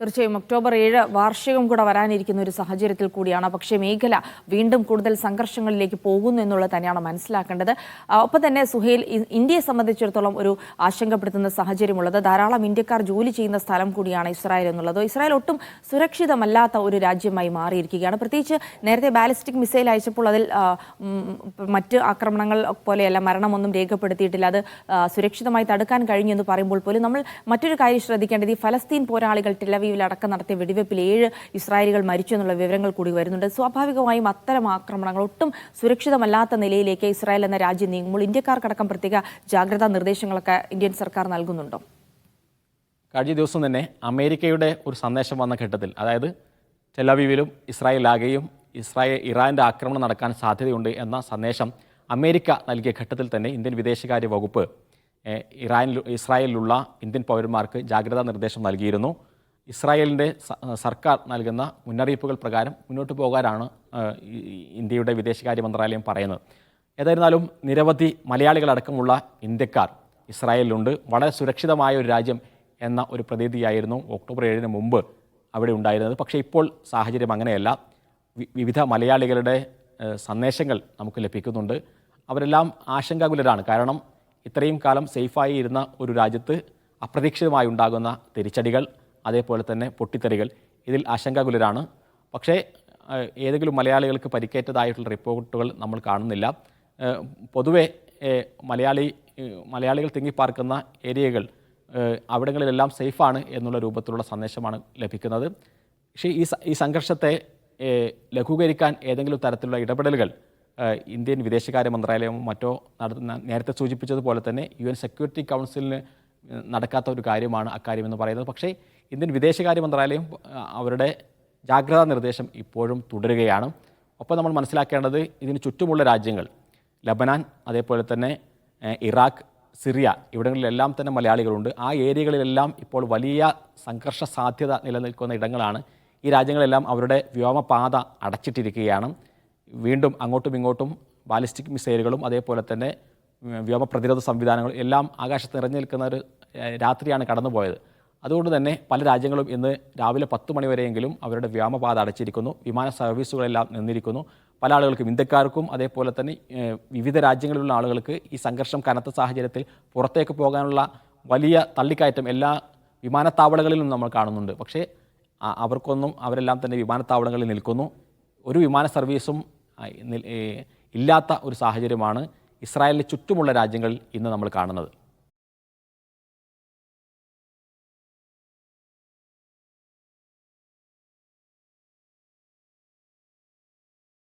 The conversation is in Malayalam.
തീർച്ചയായും ഒക്ടോബർ ഏഴ് വാർഷികം കൂടെ വരാനിരിക്കുന്ന ഒരു സാഹചര്യത്തിൽ കൂടിയാണ്. പക്ഷേ മേഖല വീണ്ടും കൂടുതൽ സംഘർഷങ്ങളിലേക്ക് പോകുന്നു എന്നുള്ളത് തന്നെയാണ് മനസ്സിലാക്കേണ്ടത്. ഒപ്പം തന്നെ സുഹേൽ ഇന്ത്യയെ സംബന്ധിച്ചിടത്തോളം ഒരു ആശങ്കപ്പെടുത്തുന്ന സാഹചര്യമുള്ളത് ധാരാളം ഇന്ത്യക്കാർ ജോലി ചെയ്യുന്ന സ്ഥലം കൂടിയാണ് ഇസ്രായേൽ എന്നുള്ളത്. ഇസ്രായേൽ ഒട്ടും സുരക്ഷിതമല്ലാത്ത ഒരു രാജ്യമായി മാറിയിരിക്കുകയാണ്. പ്രത്യേകിച്ച് നേരത്തെ ബാലിസ്റ്റിക് മിസൈൽ അയച്ചപ്പോൾ അതിൽ മറ്റ് ആക്രമണങ്ങൾ പോലെയല്ല മരണമൊന്നും രേഖപ്പെടുത്തിയിട്ടില്ല. അത് സുരക്ഷിതമായി തടുക്കാൻ കഴിഞ്ഞു എന്ന് പറയുമ്പോൾ പോലും നമ്മൾ മറ്റൊരു കാര്യം ശ്രദ്ധിക്കേണ്ടത് ഈ ഫലസ്തീൻ പോരാളികൾ ടെലവീവിൽ അടക്കം നടത്തിയ വെടിവെപ്പിൽ ഏഴ് ഇസ്രായേലികൾ മരിച്ചു എന്നുള്ള വിവരങ്ങൾ കൂടി വരുന്നുണ്ട്. സ്വാഭാവികമായും അത്തരം ആക്രമണങ്ങൾ ഒട്ടും സുരക്ഷിതമല്ലാത്ത നിലയിലേക്ക് ഇസ്രായേൽ എന്ന രാജ്യം നീങ്ങുമ്പോൾ ഇന്ത്യക്കാർക്കടക്കം പ്രത്യേക ജാഗ്രതാ നിർദ്ദേശങ്ങളൊക്കെ ഇന്ത്യൻ സർക്കാർ നൽകുന്നുണ്ടോ? കഴിഞ്ഞ ദിവസം തന്നെ അമേരിക്കയുടെ ഒരു സന്ദേശം വന്ന ഘട്ടത്തിൽ അതായത് ടെലവീവിലും ഇസ്രായേലാകെയും ഇസ്രായേൽ ഇറാന്റെ ആക്രമണം നടക്കാൻ സാധ്യതയുണ്ട് എന്ന സന്ദേശം അമേരിക്ക നൽകിയ ഘട്ടത്തിൽ തന്നെ ഇന്ത്യൻ വിദേശകാര്യ വകുപ്പ് ഇറാനിൽ ഇസ്രായേലിലുള്ള ഇന്ത്യൻ പൗരന്മാർക്ക് ജാഗ്രതാ നിർദ്ദേശം നൽകിയിരുന്നു. ഇസ്രായേലിന്റെ സർക്കാർ നൽകുന്ന മുന്നറിയിപ്പുകൾ പ്രകാരം മുന്നോട്ട് പോകാനാണ് ഇന്ത്യയുടെ വിദേശകാര്യ മന്ത്രാലയം പറയുന്നത്. ഏതായിരുന്നാലും നിരവധി മലയാളികളടക്കമുള്ള ഇന്ത്യക്കാർ ഇസ്രായേലിലുണ്ട്. വളരെ സുരക്ഷിതമായ ഒരു രാജ്യം എന്ന ഒരു പ്രതീതിയായിരുന്നു ഒക്ടോബർ ഏഴിന് മുമ്പ് അവിടെ ഉണ്ടായിരുന്നത്. പക്ഷേ ഇപ്പോൾ സാഹചര്യം അങ്ങനെയല്ല. വിവിധ മലയാളികളുടെ സന്ദേശങ്ങൾ നമുക്ക് ലഭിക്കുന്നുണ്ട്. അവരെല്ലാം ആശങ്കാകുലരാണ്. കാരണം ഇത്രയും കാലം സേഫായി ഇരുന്ന ഒരു രാജ്യത്ത് അപ്രതീക്ഷിതമായി ഉണ്ടാകുന്ന തിരിച്ചടികൾ അതേപോലെ തന്നെ പൊട്ടിത്തെറികൾ. ഇതിൽ ആശങ്കാകുലരാണ്. പക്ഷേ ഏതെങ്കിലും മലയാളികൾക്ക് പരിക്കേറ്റതായിട്ടുള്ള റിപ്പോർട്ടുകൾ നമ്മൾ കാണുന്നില്ല. പൊതുവെ മലയാളി മലയാളികൾ തിങ്ങിപ്പാർക്കുന്ന ഏരിയകൾ അവിടങ്ങളിലെല്ലാം സേഫാണ് എന്നുള്ള രൂപത്തിലുള്ള സന്ദേശമാണ് ലഭിക്കുന്നത്. പക്ഷേ ഈ ഈ സംഘർഷത്തെ ലഘൂകരിക്കാൻ ഏതെങ്കിലും തരത്തിലുള്ള ഇടപെടലുകൾ ഇന്ത്യൻ വിദേശകാര്യ മന്ത്രാലയമോ മറ്റോ നടത്തുന്ന നേരത്തെ സൂചിപ്പിച്ചതുപോലെ തന്നെ യു എൻ സെക്യൂരിറ്റി കൗൺസിലിന് നടക്കാത്ത ഒരു കാര്യമാണ് അക്കാര്യമെന്ന് പറയുന്നത്. പക്ഷേ ഇന്ത്യൻ വിദേശകാര്യ മന്ത്രാലയം അവരുടെ ജാഗ്രതാ നിർദ്ദേശം ഇപ്പോഴും തുടരുകയാണ്. ഒപ്പം നമ്മൾ മനസ്സിലാക്കേണ്ടത് ഇതിന് ചുറ്റുമുള്ള രാജ്യങ്ങൾ ലബനാൻ അതേപോലെ തന്നെ ഇറാഖ് സിറിയ ഇവിടങ്ങളിലെല്ലാം തന്നെ മലയാളികളുണ്ട്. ആ ഏരിയകളിലെല്ലാം ഇപ്പോൾ വലിയ സംഘർഷ സാധ്യത നിലനിൽക്കുന്ന ഇടങ്ങളാണ്. ഈ രാജ്യങ്ങളെല്ലാം അവരുടെ വ്യോമപാത അടച്ചിട്ടിരിക്കുകയാണ്. വീണ്ടും അങ്ങോട്ടും ഇങ്ങോട്ടും ബാലിസ്റ്റിക് മിസൈലുകളും അതേപോലെ തന്നെ വ്യോമ പ്രതിരോധ സംവിധാനങ്ങളും എല്ലാം ആകാശത്ത് നിറഞ്ഞു നിൽക്കുന്ന ഒരു രാത്രിയാണ് കടന്നുപോയത്. അതുകൊണ്ട് തന്നെ പല രാജ്യങ്ങളും ഇന്ന് രാവിലെ പത്ത് മണിവരെയെങ്കിലും അവരുടെ വ്യോമപാത അടച്ചിരിക്കുന്നു. വിമാന സർവീസുകളെല്ലാം നിന്നിരിക്കുന്നു. പല ആളുകൾക്കും ഇന്ത്യക്കാർക്കും അതേപോലെ തന്നെ വിവിധ രാജ്യങ്ങളിലുള്ള ആളുകൾക്ക് ഈ സംഘർഷം കനത്ത സാഹചര്യത്തിൽ പുറത്തേക്ക് പോകാനുള്ള വലിയ തള്ളിക്കയറ്റം എല്ലാ വിമാനത്താവളങ്ങളിലും നമ്മൾ കാണുന്നുണ്ട്. പക്ഷേ അവർക്കൊന്നും അവരെല്ലാം തന്നെ വിമാനത്താവളങ്ങളിൽ നിൽക്കുന്നു. ഒരു വിമാന സർവീസും ഇല്ലാത്ത ഒരു സാഹചര്യമാണ് ഇസ്രായേലിന് ചുറ്റുമുള്ള രാജ്യങ്ങളിൽ ഇന്ന് നമ്മൾ കാണുന്നത്.